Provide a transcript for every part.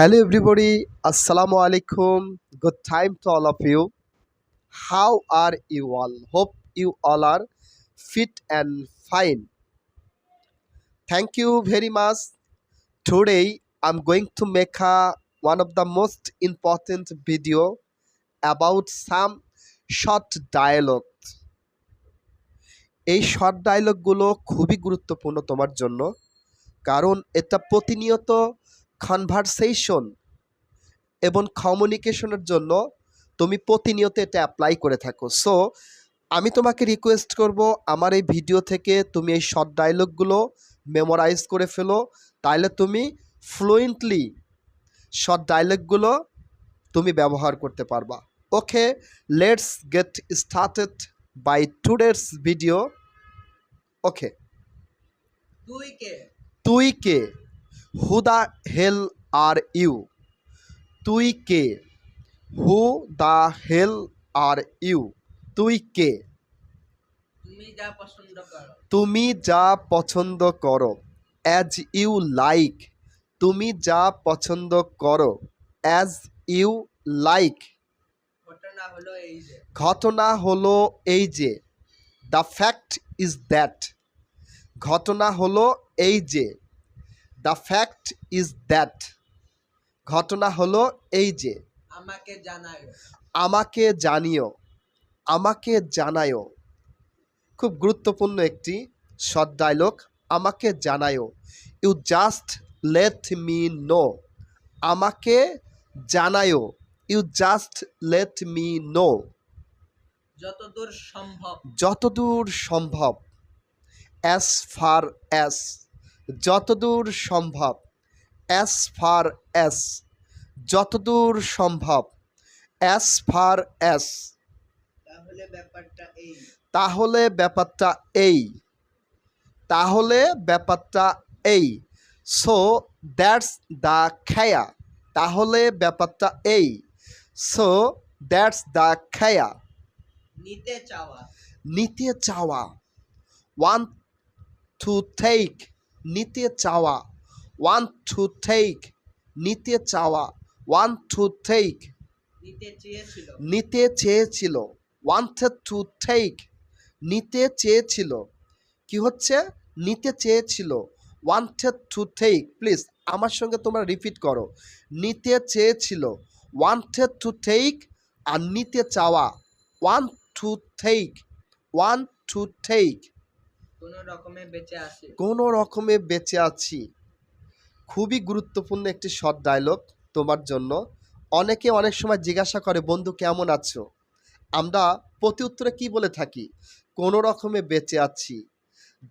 Hello, everybody. Assalamu alaikum. Good time to all of you. How are you all? Hope you all are fit and fine. Thank you very much. Today, I'm going to make a, one of the most important video about some short dialogue. এই short ডায়লগগুলো খুবই গুরুত্বপূর্ণ তোমার জন্য কারণ এটা প্রতিনিয়ত conversation এবং কমিউনিকেশনের জন্য তুমি প্রতিনিয়ত এটা অ্যাপ্লাই করে থাকো। সো আমি তোমাকে রিকোয়েস্ট করব আমার এই ভিডিও থেকে তুমি এই শর্ট ডায়লগগুলো মেমোরাইজ করে ফেলো। তাহলে তুমি ফ্লুয়েন্টলি শর্ট ডায়লগগুলো তুমি ব্যবহার করতে পারবা। Okay let's get started by today's video okay তুই কে। তুই কে। Who the hell are you তুই কে? Who the hell are you তুই কে? তুমি যা পছন্দ করো। অ্যাজ ইউ লাইক তুমি যা পছন্দ করো। অ্যাজ ইউ লাইক ঘটনা হলো এই যে। দ্য ফ্যাক্ট ইজ দ্যাট ঘটনা হলো এই যে। দ্য ফ্যাক্ট ইজ দ্যাট ঘটনা হলো এই যে আমাকে জানায় আমাকে জানিও আমাকে জানায়ও। খুব গুরুত্বপূর্ণ একটি শর্ট ডায়লগ আমাকে জানায়ও। You just let me know আমাকে জানায়ও। You just let me know যতদূর সম্ভব। যতদূর সম্ভব। অ্যাজ ফার অ্যাস যতদূর সম্ভব অ্যাজ ফার অ্যাস যতদূর সম্ভব অ্যাজ ফার অ্যাস তাহলে ব্যাপারটা এই। তাহলে ব্যাপারটা এই। তাহলে ব্যাপারটা এই। সো দ্যাটস দ্য খেয়া তাহলে ব্যাপারটা এই। সো দ্যাটস দ্য খেয়া নিতে চাওয়া। নিতে চাওয়া। ওয়ান টু টেক নিতে চাওয়া ওয়ান টু টেক নিতে চাওয়া ওয়ান টু টেক নিতে চেয়েছিল নিতে চেয়েছিল ওয়ান্টেড টু টেক নিতে চেয়েছিল কি হচ্ছে নিতে চেয়েছিল ওয়ান্টেড টু টেক প্লিজ আমার সঙ্গে তোমরা রিপিট করো। নিতে চেয়েছিল ওয়ান্টেড টু টেক আর নিতে চাওয়া want to take want to take কোন রকমে বেঁচে আছি। খুবই গুরুত্বপূর্ণ একটি শর্ট ডায়লগ তোমার জন্য। অনেকে অনেক সময় জিজ্ঞাসা করে, বন্ধু, কেমন আছো? আমরা প্রতি উত্তরে কী বলে থাকি? কোনো রকমে বেঁচে আছি।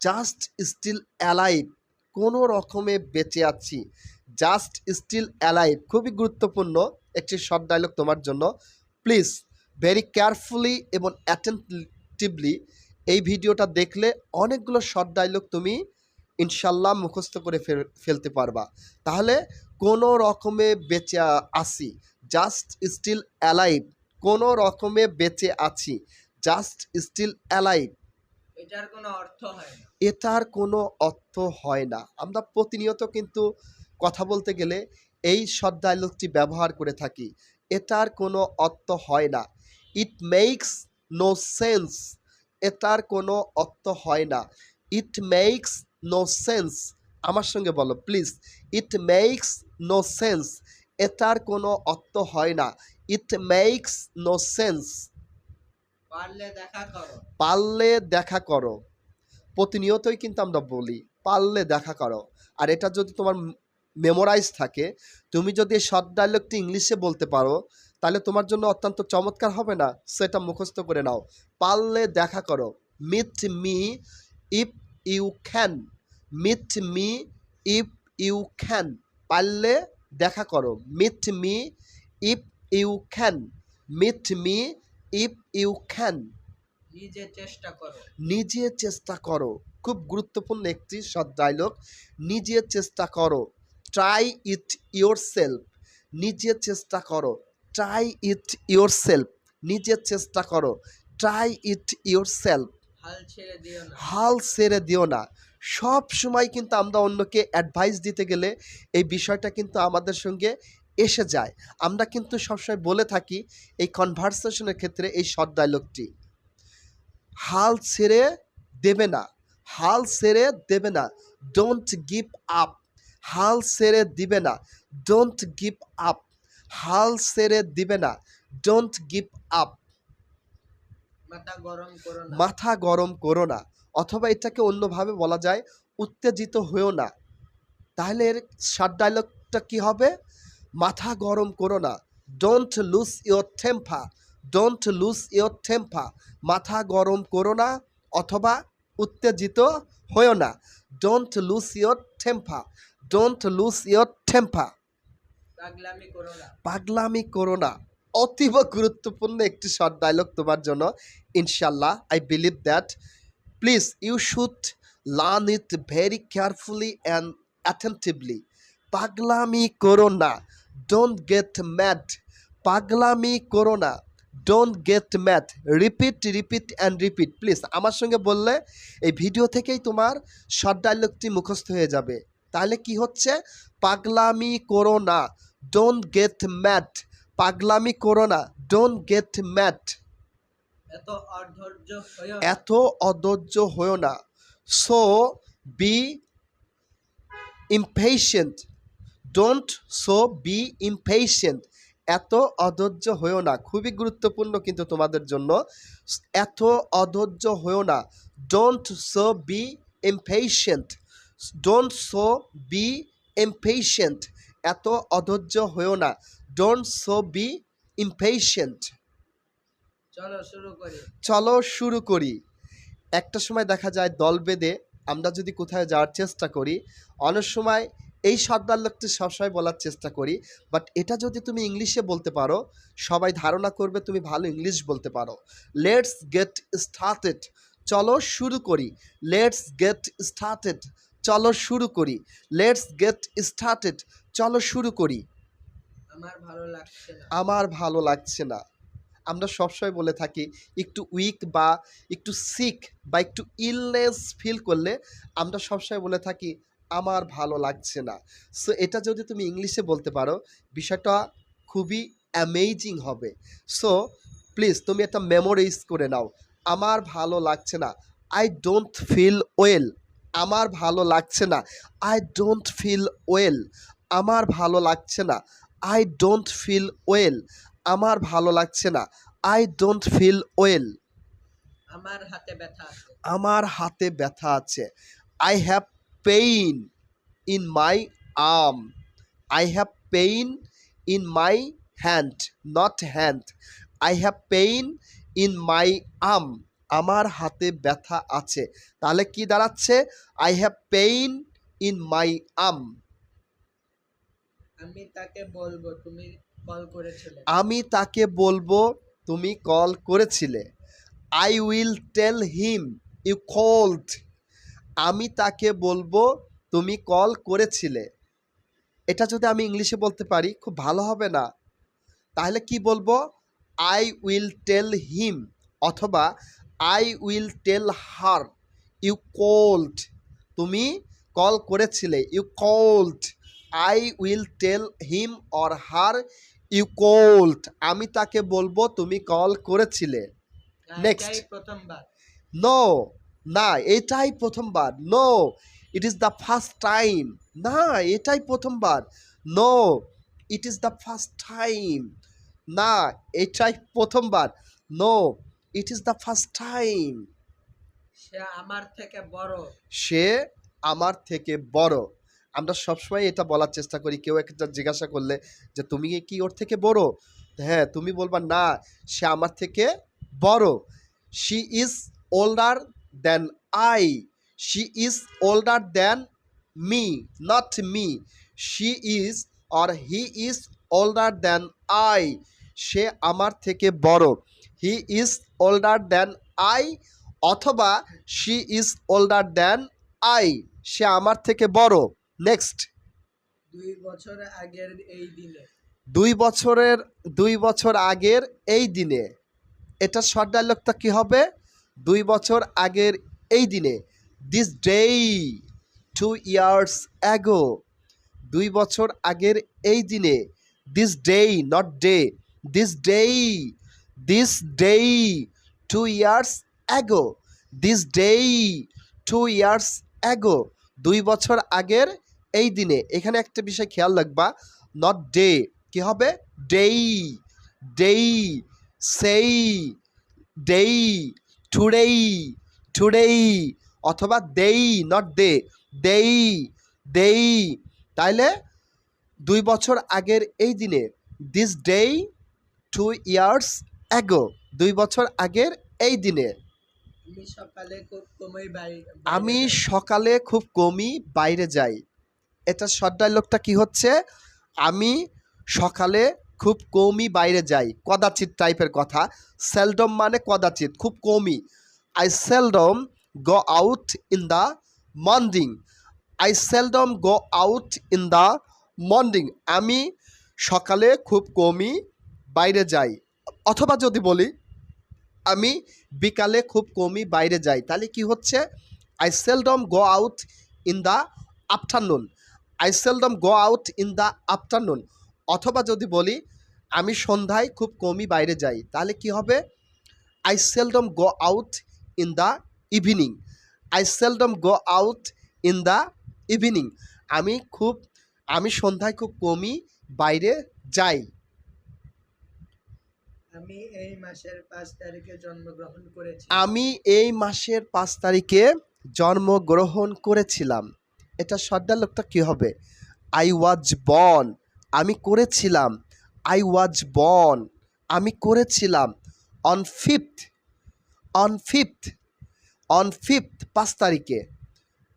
জাস্ট স্টিল অ্যালাইভ কোনো রকমে বেঁচে আছি। জাস্ট স্টিল অ্যালাইভ খুবই গুরুত্বপূর্ণ একটি শর্ট ডায়লগ তোমার জন্য। প্লিজ ভেরি কেয়ারফুলি এবং অ্যাটেন্টিভলি এই ভিডিওটা দেখলে অনেকগুলো শর্ট ডায়লগ তুমি ইনশাল্লাহ মুখস্থ করে ফেল- ফেলতে পারবা। তাহলে কোনো রকমে বেঁচে আ- আছি। জাস্ট স্টিল অ্যালাইভ কোনো রকমে বেঁচে আছি। জাস্ট স্টিল অ্যালাইভ এটার কোনো অর্থ হয় না। এটার কোনো অর্থ হয় না। আমরা প্রতিনিয়ত কিন্তু কথা বলতে গেলে এই শর্ট ডায়লগটি ব্যবহার করে থাকি। এটার কোনো অর্থ হয় না। ইট মেক্স নো সেন্স এটার কোনো অর্থ হয় না। ইট মেক্স নো সেন্স আমার সঙ্গে বলো please it makes no sense এটার কোনো অর্থ হয় না। ইট মেক্স নো সেন্স পারলে দেখা করো। পারলে দেখা করো। প্রতিনিয়তই কিন্তু আমরা বলি পারলে দেখা করো। আর এটা যদি তোমার মেমোরাইজ থাকে তুমি যদি এই শর্ট ডায়লগটি ইংলিশে বলতে পারো তাহলে তোমার জন্য অত্যন্ত চমৎকার হবে না? সেটা মুখস্থ করে নাও। পারলে দেখা করো। Meet me if you can meet me if you can পারলে দেখা করো। Meet me if you can meet me if you can নিজে চেষ্টা করো। নিজে চেষ্টা করো। খুব গুরুত্বপূর্ণ একটি শর্ট ডায়লগ নিজে চেষ্টা করো। ট্রাই ইট ইয়োর সেলফ নিজে চেষ্টা করো। ট্রাই ইট ইয়োর সেলফ নিজে চেষ্টা করো। ট্রাই ইট ইয়োর সেলফ হাল ছেড়ে দিও না। হাল ছেড়ে দিও না। সব সময় কিন্তু আমরা অন্যকে অ্যাডভাইস দিতে গেলে এই বিষয়টা কিন্তু আমাদের সঙ্গে এসে যায়। আমরা কিন্তু সবসময় বলে থাকি এই কনভারসেশনের ক্ষেত্রে এই শর্ট ডায়লগটি হাল ছেড়ে দেবে না। হাল ছেড়ে দেবে না। ডোন্ট গিভ আপ হাল ছেড়ে দিবে না। ডোন্ট গিভ আপ হাল ছেড়ে দিবে না। ডোন্ট গিভ আপ মাথা গরম করো না। অথবা এটাকে অন্যভাবে বলা যায় উত্তেজিত হয়েও না। তাহলে এর শার্ট ডায়লগটা কি হবে? মাথা গরম করো না। Don't lose your temper don't lose your temper মাথা গরম করো না অথবা উত্তেজিত হয়েও না। Don't lose your temper don't lose your temper পাগলামি করো না। পাগলামি করো না। অতীব গুরুত্বপূর্ণ একটি শর্ট ডায়লগ তোমার জন্য। ইনশাল্লাহ I believe that please you should learn it very carefully and attentively পাগলামি করো না। ডোন্ট গেট ম্যাড পাগলামি করো না। Don't get mad repeat repeat and repeat please আমার সঙ্গে বললে এই ভিডিও থেকেই তোমার শর্ট ডায়লগটি মুখস্থ হয়ে যাবে। তাহলে কি হচ্ছে? পাগলামি করো না। ডোন্ট গেট ম্যাট পাগলামি করো না। ডোন্ট গেট ম্যাট এত অধৈর্য। হয়েও না। So be impatient don't so be impatient এত অধৈর্য হয়েও না। খুবই গুরুত্বপূর্ণ কিন্তু তোমাদের জন্য। এত অধৈর্য হয়েও না। Don't so be impatient don't so be impatient এত অধৈর্য হয়েও না। ডোন্ট সো বি ইমপেশেন্ট চলো শুরু করি। চলো শুরু করি। একটা সময় দেখা যায় দল বেঁধে আমরা যদি কোথায় যাওয়ার চেষ্টা করি অনেক সময় এই শব্দ ডায়লগটি সবসময় বলার চেষ্টা করি বাট এটা যদি তুমি ইংলিশে বলতে পারো সবাই ধারণা করবে তুমি ভালো ইংলিশ বলতে পারো। লেটস গেট স্টার্টেড চলো শুরু করি। লেটস গেট স্টার্টেড চলো শুরু করি। লেটস গেট স্টার্টেড চলো শুরু করি। আমার ভালো লাগছে না। আমার ভালো লাগছে না। আমরা সবসময় বলে থাকি একটু উইক বা একটু সিক বা একটু ইলনেস ফিল করলে আমরা সবসময় বলে থাকি আমার ভালো লাগছে না। সো এটা যদি তুমি ইংলিশে বলতে পারো বিষয়টা খুবই অ্যামেজিং হবে। সো প্লিজ তুমি একটা মেমোরাইজ করে নাও। আমার ভালো লাগছে না। আই ডোন্ট ফিল ওয়েল আমার ভালো লাগছে না। আই ডোন্ট ফিল ওয়েল আমার ভালো লাগছে না। আই ডোন্ট ফিল ওয়েল আমার ভালো লাগছে না। আই ডোন্ট ফিল ওয়েল আমার হাতে ব্যথা আমার হাতে ব্যথা আছে। I have pain in my arm I have pain in my hand not hand I have pain in my arm আমার হাতে ব্যথা আছে। তাহলে কি দাঁড়াচ্ছে? I have pain in my arm আমি তাকে বলব তুমি কল করেছিলে। আমি তাকে বলব তুমি কল করেছিলে। I will tell him you called আমি তাকে বলব তুমি কল করেছিলে। এটা যদি আমি ইংলিশে বলতে পারি খুব ভালো হবে না। তাহলে কি বলব? আই উইল টেল হিম অথবা I will tell her you called তুমি কল করেছিলে you called I will tell him or her you called আমি তাকে বলব তুমি কল করেছিলে। নেক্সট নো না এটাই প্রথমবার। No it is the first time না এটাই প্রথমবার। No it is the first time না এটাই প্রথমবার। No it is the first time সে আমার থেকে বড়। সে আমার থেকে বড়। আমরা সবসময় এটা বলার চেষ্টা করি কেউ একটা জিজ্ঞাসা করলে যে তুমি কি ওর থেকে বড়? হ্যাঁ তুমি বলবা না সে আমার থেকে বড়। She is older than I she is older than me not me she is or he is older than I সে আমার থেকে বড়। He is older than I অথবা she is older than I সে আমার থেকে বড়। নেক্সট দুই বছর আগের এই দিনে। দুই বছরের দুই বছর আগের এই দিনে। এটা শর্ট ডায়লগটা কী হবে? দুই বছর আগের এই দিনে। This day two years ago দুই বছর আগের এই দিনে। This day not day this day this day two years ago this day two years ago দুই বছর আগের এই দিনে। এখানে একটা বিষয় খেয়াল রাখবা। নট ডে কি হবে? ডেই ডেই সেই ডেই টুডেই টুডেই অথবা দেই নট দে দেই দেই তাইলে দুই বছর আগের এই দিনে। This day two years ago দুই বছর আগের এই দিনে। আমি সকালে খুব কমই বাইরে যাই। এটা শর্ট ডায়লগটা কি হচ্ছে? আমি সকালে খুব কমই বাইরে যাই। কদাচিৎ টাইপের কথা। সেলডম মানে কদাচিৎ খুব কমই। I seldom go out in the morning I seldom go out in the morning আমি সকালে খুব কমই বাইরে যাই। অথবা যদি বলি, আমি বিকালে খুব কমই বাইরে যাই, তাহলে কি হচ্ছে? I seldom go out in the afternoon I seldom go out in the afternoon অথবা যদি বলি, আমি সন্ধ্যায় খুব কমই বাইরে যাই, তাহলে কি হবে? I seldom go out in the evening I seldom go out in the evening আমি খুব, আমি সন্ধ্যায় খুব কমই বাইরে যাই। আমি এই মাসের পাঁচ তারিখে জন্মগ্রহণ আমি এই মাসের পাঁচ তারিখে জন্মগ্রহণ করেছিলাম। এটা শর্টডালকটা কী হবে? আই ওয়াজ বন আমি করেছিলাম। আই ওয়াজ বন আমি করেছিলাম। On fifth on fifth on fifth পাঁচ তারিখে।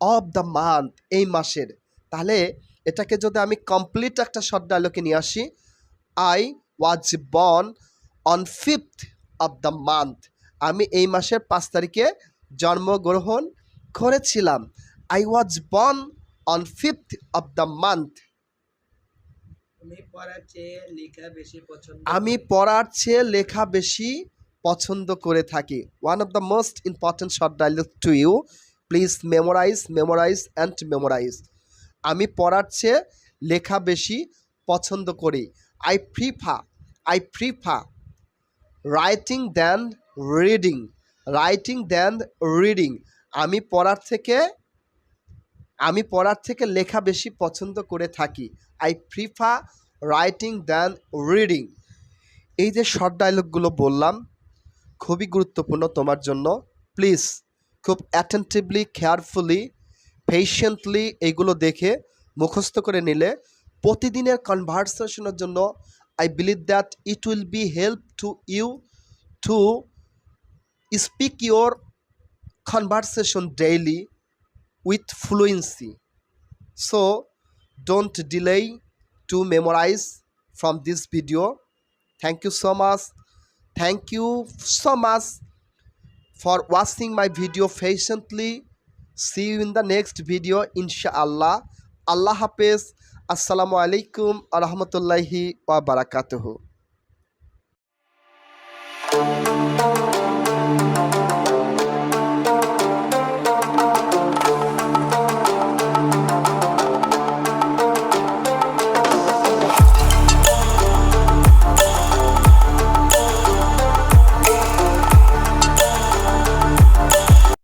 অফ দ্য মান্থ এই মাসের। তাহলে এটাকে যদি আমি কমপ্লিট একটা শর্ট ডায়লগে নিয়ে আসি I was born on fifth of the month আমি এই মাসের পাঁচ তারিখে জন্মগ্রহণ করেছিলাম। I was born on fifth of the month আমি পড়ার চেয়ে লেখা বেশি পছন্দ করি। থাকি। One of the most important short dialogue to you please memorize memorize and memorize আমি পড়ার চেয়ে লেখা বেশি পছন্দ করি। I prefer I prefer writing than reading writing than reading আমি পড়ার থেকে, আমি পড়ার থেকে লেখা বেশি পছন্দ করে থাকি। I prefer writing than reading এই যে শর্ট ডায়লগগুলো বললাম, খুবই গুরুত্বপূর্ণ তোমার জন্য। প্লিজ খুব অ্যাটেন্টিভলি কেয়ারফুলি পেশেন্টলি এইগুলো দেখে, মুখস্থ করে নিলে, প্রতিদিনের কনভারসেশনের জন্য I believe that it will be help to you to speak your conversation daily with fluency. So don't delay to memorize from this video. Thank you so much. Thank you so much for watching my video patiently. See you in the next video, inshallah. Allah Hafiz. আসসালামু আলাইকুম আহমতুল্লাহি বারাকাতহ।